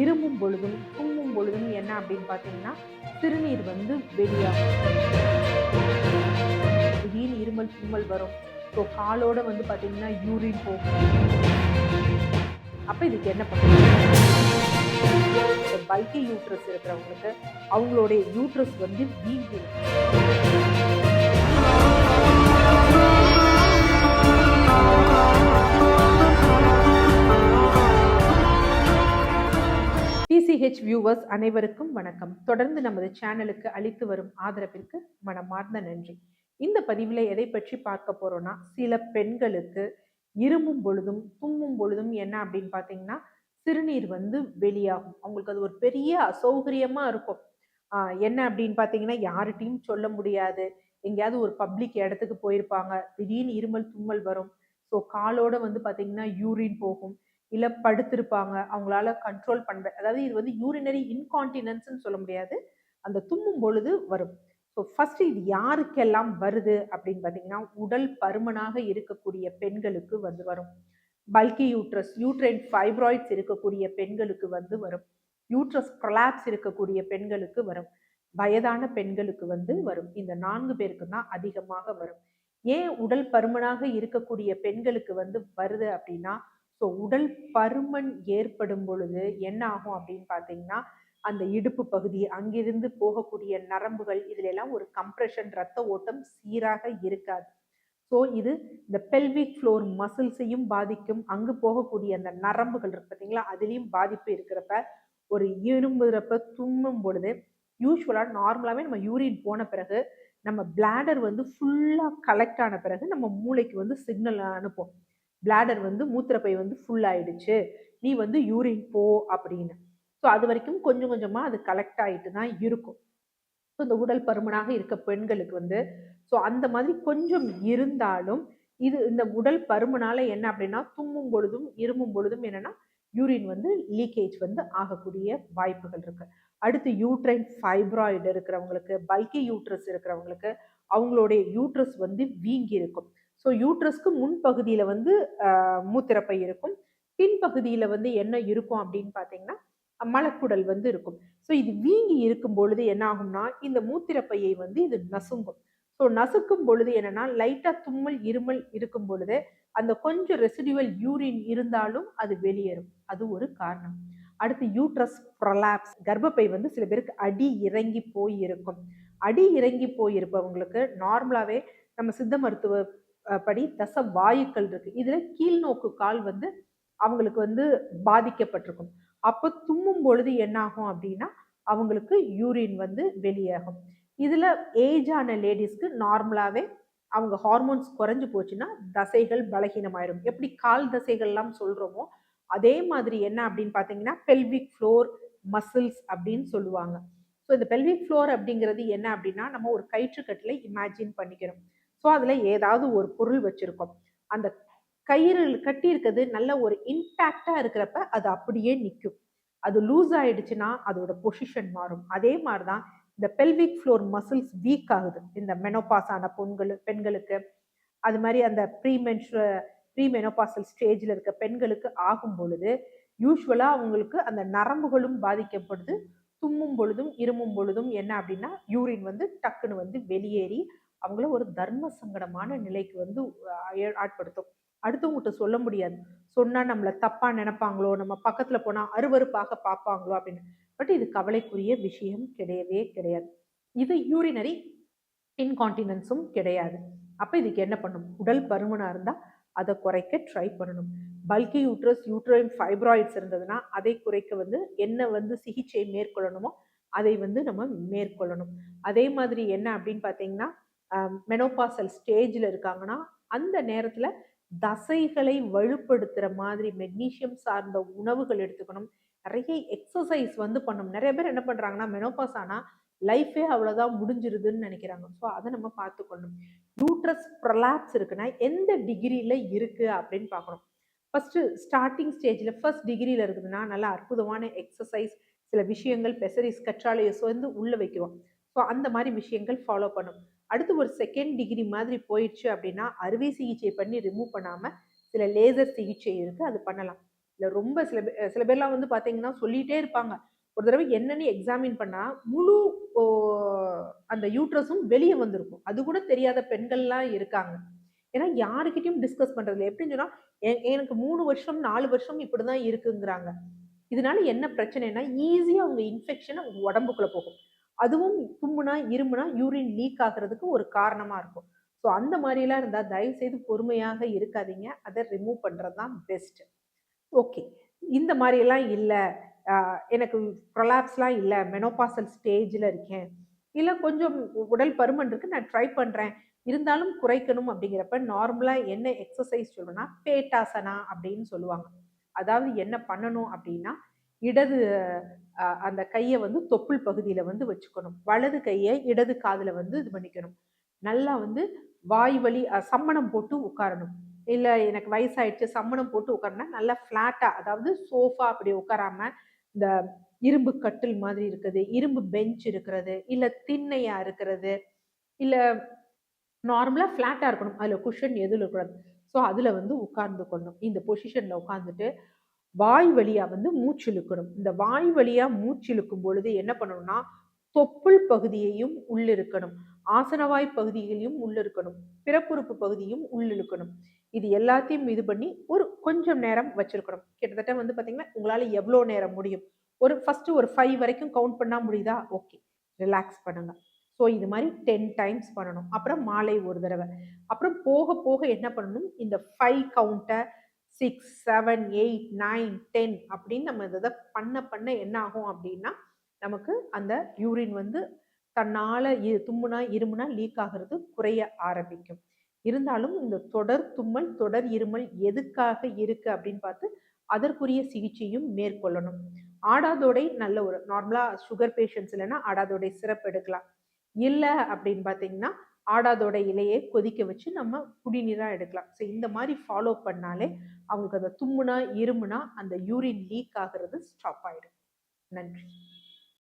இருமும் பொழுதும் தும்மும் பொழுதும் என்ன அப்படின்னு பார்த்தீங்கன்னா சிறுநீர் வந்து வெளியாகும். திடீர்னு இருமல் தும்மல் வரும். ஸோ காலோட வந்து பார்த்தீங்கன்னா யூரின் போகும். அப்போ இதுக்கு என்ன பண்ணுறது? பல்கி யூட்ரஸ் இருக்கிறவங்களுக்கு அவங்களுடைய யூட்ரஸ் வந்து வீங்கி டிசிஹெச் வியூவர்ஸ் அனைவருக்கும் வணக்கம். தொடர்ந்து நமது சேனலுக்கு அளித்து வரும் ஆதரவிற்கு மனமார்ந்த நன்றி. இந்த பதிவில் எதை பற்றி பார்க்க போறோம்னா சில பெண்களுக்கு இருமும் பொழுதும் தும்மும் பொழுதும் என்ன அப்படின்னு பார்த்தீங்கன்னா சிறுநீர் வந்து வெளியாகும். அவங்களுக்கு அது ஒரு பெரிய அசௌகரியமாக இருக்கும். என்ன அப்படின்னு பார்த்தீங்கன்னா யார்கிட்டையும் சொல்ல முடியாது. எங்கேயாவது ஒரு பப்ளிக் இடத்துக்கு போயிருப்பாங்க. திடீர்னு இருமல் தும்மல் வரும். ஸோ காலோட வந்து பார்த்தீங்கன்னா யூரின் போகும். இல்லை படுத்திருப்பாங்க அவங்களால கண்ட்ரோல் பண்ண அதாவது இது வந்து யூரினரி இன்கான்டினன்ஸ்னு சொல்ல முடியாது. அந்த தும்மும் பொழுது வரும். ஸோ ஃபர்ஸ்ட் இது யாருக்கெல்லாம் வருது அப்படின்னு பார்த்தீங்கன்னா உடல் பருமனாக இருக்கக்கூடிய பெண்களுக்கு வந்து வரும். பல்கி யூட்ரஸ் யூட்ரைன் ஃபைப்ராய்ட்ஸ் இருக்கக்கூடிய பெண்களுக்கு வந்து வரும். யூட்ரஸ் ப்ரொலாப்ஸ் இருக்கக்கூடிய பெண்களுக்கு வரும். வயதான பெண்களுக்கு வந்து வரும். இந்த நான்கு பேருக்கு தான் அதிகமாக வரும். ஏன் உடல் பருமனாக இருக்கக்கூடிய பெண்களுக்கு வந்து வருது அப்படின்னா ஸோ உடல் பருமன் ஏற்படும் பொழுது என்ன ஆகும் அப்படின்னு பார்த்தீங்கன்னா அந்த இடுப்பு பகுதி அங்கிருந்து போகக்கூடிய நரம்புகள் இதுல எல்லாம் ஒரு கம்ப்ரெஷன் ரத்த ஓட்டம் சீராக இருக்காது. ஸோ இது இந்த பெல்விக் ஃப்ளோர் மசில்ஸையும் பாதிக்கும். அங்கு போகக்கூடிய அந்த நரம்புகள் இருக்கு பார்த்தீங்களா அதுலேயும் பாதிப்பு இருக்கிறப்ப ஒரு இரும்புறப்ப தும்மும் பொழுது யூஸ்வலாக நார்மலாகவே நம்ம யூரின் போன பிறகு நம்ம பிளாடர் வந்து ஃபுல்லாக கலெக்ட் ஆன பிறகு நம்ம மூளைக்கு வந்து சிக்னல் அனுப்போம். பிளாடர் வந்து மூத்திரப்பை வந்து ஃபுல் ஆயிடுச்சு. நீ வந்து யூரின் போ அப்படின்னு. ஸோ அது வரைக்கும் கொஞ்சம் கொஞ்சமாக அது கலெக்ட் ஆகிட்டு தான் இருக்கும். ஸோ இந்த உடல் பருமனாக இருக்க பெண்களுக்கு வந்து ஸோ அந்த மாதிரி கொஞ்சம் இருந்தாலும் இது இந்த உடல் பருமனால என்ன அப்படின்னா தும்மும் பொழுதும் இருமும் பொழுதும் என்னன்னா யூரின் வந்து லீக்கேஜ் வந்து ஆகக்கூடிய வாய்ப்புகள் இருக்கு. அடுத்து யூட்ரைன் ஃபைப்ராய்டு இருக்கிறவங்களுக்கு பல்கி யூட்ரஸ் இருக்கிறவங்களுக்கு அவங்களுடைய யூட்ரஸ் வந்து வீங்கி இருக்கும் ஸோ யூட்ரஸ்க்கு முன்பகுதியில் வந்து மூத்திரப்பை இருக்கும். பின்பகுதியில் வந்து என்ன இருக்கும் அப்படின்னு பார்த்தீங்கன்னா மலக்குடல் வந்து இருக்கும். ஸோ இது வீங்கி இருக்கும் பொழுது என்ன ஆகும்னா இந்த மூத்திரப்பையை வந்து இது நசுங்கும். ஸோ நசுக்கும் பொழுது என்னன்னா லைட்டாக தும்மல் இருமல் இருக்கும் பொழுது அந்த கொஞ்சம் ரெசிடுவல் யூரின் இருந்தாலும் அது வெளியேறும். அது ஒரு காரணம். அடுத்து யூட்ரஸ் ப்ரொலாப்ஸ் கர்ப்பப்பை வந்து சில பேருக்கு அடி இறங்கி போய் இருக்கும் அடி இறங்கி போயிருப்பவங்களுக்கு நார்மலாகவே நம்ம சித்த மருத்துவ படி தச வாயுக்கள் இருக்கு. இதுல கீழ்நோக்கு கால் வந்து அவங்களுக்கு வந்து பாதிக்கப்பட்டிருக்கும். அப்போ தும்மும் பொழுது என்னாகும் அப்படின்னா அவங்களுக்கு யூரின் வந்து வெளியாகும். இதுல ஏஜான லேடிஸ்க்கு நார்மலாவே அவங்க ஹார்மோன்ஸ் குறைஞ்சு போச்சுன்னா தசைகள் பலகீனமாயிரும். எப்படி கால் தசைகள்லாம் சொல்றோமோ அதே மாதிரி என்ன அப்படின்னு பார்த்தீங்கன்னா பெல்விக் ஃப்ளோர் மசில்ஸ் அப்படின்னு சொல்லுவாங்க. ஸோ இந்த பெல்விக் ஃப்ளோர் அப்படிங்கிறது என்ன அப்படின்னா நம்ம ஒரு கயிற்றுக்கட்டில் இமேஜின் பண்ணிக்கிறோம். ஸோ அதில் ஏதாவது ஒரு பொருள் வச்சுருக்கோம். அந்த கயிறு கட்டி இருக்கிறது நல்ல ஒரு இன்டாக்டாக இருக்கிறப்ப அது அப்படியே நிற்கும் அது லூஸ் ஆயிடுச்சுன்னா அதோட பொசிஷன் மாறும். அதே மாதிரி தான் இந்த பெல்விக் ஃப்ளோர் மசில்ஸ் வீக் ஆகுது. இந்த மெனோபாஸ் ஆன பெண்களுக்கு. அது மாதிரி அந்த ப்ரீமென்ஷு ப்ரீமெனோபாசல் ஸ்டேஜில் இருக்க பெண்களுக்கு ஆகும் பொழுது யூஸ்வலாக அவங்களுக்கு அந்த நரம்புகளும் பாதிக்கப்படுது. தும்மும் பொழுதும் இருமும் பொழுதும் என்ன அப்படின்னா யூரின் வந்து டக்குன்னு வந்து வெளியேறி அவங்கள ஒரு தர்ம சங்கடமான நிலைக்கு வந்து ஆட்படுத்தும். அடுத்தவங்ககிட்ட சொல்ல முடியாது. சொன்னால் நம்மளை தப்பாக நினைப்பாங்களோ நம்ம பக்கத்தில் போனால் அருவறுப்பாக பார்ப்பாங்களோ அப்படின்னு. பட் இது கவலைக்குரிய விஷயம் கிடையவே கிடையாது. இது யூரினரி இன்கான்டினன்ஸும் கிடையாது. அப்போ இதுக்கு என்ன பண்ணும்? உடல் பருமனாக இருந்தால் அதை குறைக்க ட்ரை பண்ணணும். பல்கி யூட்ரஸ் யூட்ரைன் ஃபைப்ராய்ட்ஸ் இருந்ததுன்னா அதை குறைக்க வந்து என்ன வந்து சிகிச்சை மேற்கொள்ளணுமோ அதை வந்து நம்ம மேற்கொள்ளணும். அதே மாதிரி என்ன அப்படின்னு பார்த்தீங்கன்னா மெனோபாசல் ஸ்டேஜில் இருக்காங்கன்னா அந்த நேரத்தில் தசைகளை வலுப்படுத்துகிற மாதிரி மெக்னீஷியம் சார்ந்த உணவுகள் எடுத்துக்கணும். நிறைய எக்ஸசைஸ் வந்து பண்ணணும். நிறைய பேர் என்ன பண்ணுறாங்கன்னா மெனோபாஸ் ஆனால் லைஃபே அவ்வளோதான் முடிஞ்சிருதுன்னு நினைக்கிறாங்க. ஸோ அதை நம்ம பார்த்துக்கொள்ளணும் யூட்ரஸ் ப்ரலாப்ஸ் இருக்குன்னா எந்த டிகிரியில் இருக்குது அப்படின்னு பார்க்கணும். ஃபஸ்ட்டு ஸ்டார்டிங் ஸ்டேஜில் ஃபர்ஸ்ட் டிகிரியில் இருக்குதுன்னா நல்லா அற்புதமான எக்ஸசைஸ் சில விஷயங்கள் பெசரிஸ் கற்றாழையை வந்து உள்ளே வைக்கிறோம். ஸோ அந்த மாதிரி விஷயங்கள் ஃபாலோ பண்ணும். அடுத்து ஒரு செகண்ட் டிகிரி மாதிரி போயிடுச்சு அப்படின்னா அறுவை சிகிச்சை பண்ணி ரிமூவ் பண்ணாமல் சில லேசர் சிகிச்சை இருக்குது அது பண்ணலாம். இல்லை ரொம்ப சில பேர் சில பேர்லாம் வந்து பார்த்தீங்கன்னா சொல்லிகிட்டே இருப்பாங்க. ஒரு தடவை என்னன்னு எக்ஸாமின் பண்ணால் முழு அந்த யூட்ரஸும் வெளியே வந்திருக்கும். அது கூட தெரியாத பெண்கள்லாம் இருக்காங்க. ஏன்னா யாருக்கிட்டையும் டிஸ்கஸ் பண்ணுறதில்ல எப்படின்னு சொன்னால் எனக்கு மூணு வருஷம் நாலு வருஷம் இப்படி தான் இருக்குங்கிறாங்க. இதனால என்ன பிரச்சனைனா ஈஸியாக அவங்க இன்ஃபெக்ஷன் அவங்க உடம்புக்குள்ளே போகும். அதுவும் தும்முனா இருமுனா யூரின் லீக் ஆகிறதுக்கு ஒரு காரணமாக இருக்கும். ஸோ அந்த மாதிரிலாம் இருந்தால் தயவு செய்து பொறுமையாக இருக்காதீங்க. அதை ரிமூவ் பண்ணுறது தான் பெஸ்ட்டு ஓகே இந்த மாதிரியெல்லாம் இல்லை. எனக்கு ப்ரொலாப்ஸ்லாம் இல்லை. மெனோபாசல் ஸ்டேஜில் இருக்கேன். இல்லை கொஞ்சம் உடல் பருமன் இருக்குது நான் ட்ரை பண்ணுறேன் இருந்தாலும் குறைக்கணும் அப்படிங்கிறப்ப நார்மலாக என்ன எக்ஸசைஸ் சொல்லணும்னா பேட்டாசனா அப்படின்னு சொல்லுவாங்க. அதாவது என்ன பண்ணணும் அப்படின்னா இடது அந்த கையை வந்து தொப்புள் பகுதியில் வந்து வச்சுக்கணும். வலது கையை இடது காதில் வந்து இது பண்ணிக்கணும். நல்லா வந்து வாய் வழி சம்மணம் போட்டு உட்காரணும். இல்லை எனக்கு வயசாயிடுச்சு சம்மணம் போட்டு உட்காரனா நல்லா ஃப்ளாட்டாக அதாவது சோஃபா அப்படி உட்காராம இந்த இரும்பு கட்டில் மாதிரி இருக்குது இரும்பு பெஞ்ச் இருக்கிறது இல்லை திண்ணையாக இருக்கிறது இல்லை நார்மலாக ஃப்ளாட்டாக இருக்கணும். அதில் குஷன் எதுவும் இருக்கக்கூடாது. ஸோ அதில் வந்து உட்கார்ந்து கொள்ளணும். இந்த பொசிஷனில் உட்காந்துட்டு வாய் வழியாக வந்து மூச்சிழுக்கணும் இந்த வாய் வழியாக மூச்சு இழுக்கும் பொழுது என்ன பண்ணணும்னா தொப்புள் பகுதியையும் உள்ளிருக்கணும் ஆசனவாய் பகுதிகளையும் உள்ளிருக்கணும் பிறப்புறுப்பு பகுதியும் உள்ளிழுக்கணும் இது எல்லாத்தையும் இது பண்ணி ஒரு கொஞ்சம் நேரம் வச்சிருக்கணும். கிட்டத்தட்ட வந்து பார்த்தீங்கன்னா உங்களால் எவ்வளோ நேரம் முடியும்? ஒரு ஃபஸ்ட்டு ஒரு ஃபைவ் வரைக்கும் கவுண்ட் பண்ணால் முடியுதா? ஓகே ரிலாக்ஸ் பண்ணுங்கள் ஸோ இது மாதிரி டென் டைம்ஸ் பண்ணணும். அப்புறம் மாலை ஒரு தடவை. அப்புறம் போக போக என்ன பண்ணணும்? இந்த five கவுண்ட்டை six seven eight nine ten அப்படின்னு நம்ம இதை பண்ண பண்ண என்ன ஆகும் அப்படின்னா நமக்கு அந்த யூரின் வந்து தன்னால் தும்முனா இருமுனா லீக் ஆகிறது குறைய ஆரம்பிக்கும். இருந்தாலும் இந்த தொடர் தும்மல் தொடர் இருமல் எதுக்காக இருக்கு அப்படின்னு பார்த்து அதற்குரிய சிகிச்சையும் மேற்கொள்ளணும். ஆடாதோடை நல்ல ஒரு நார்மலாக சுகர் பேஷண்ட்ஸ் இல்லைன்னா ஆடாதோடை சிறப்பு எடுக்கலாம். இல்லை அப்படின்னு பார்த்தீங்கன்னா ஆடாதோட இலையை கொதிக்க வச்சு நம்ம குடிநீராக எடுக்கலாம். ஸோ இந்த மாதிரி ஃபாலோ பண்ணாலே அவங்களுக்கு அதை தும்முனா இருமுனா அந்த யூரின் லீக் ஆகிறது ஸ்டாப் ஆகிடும் நன்றி.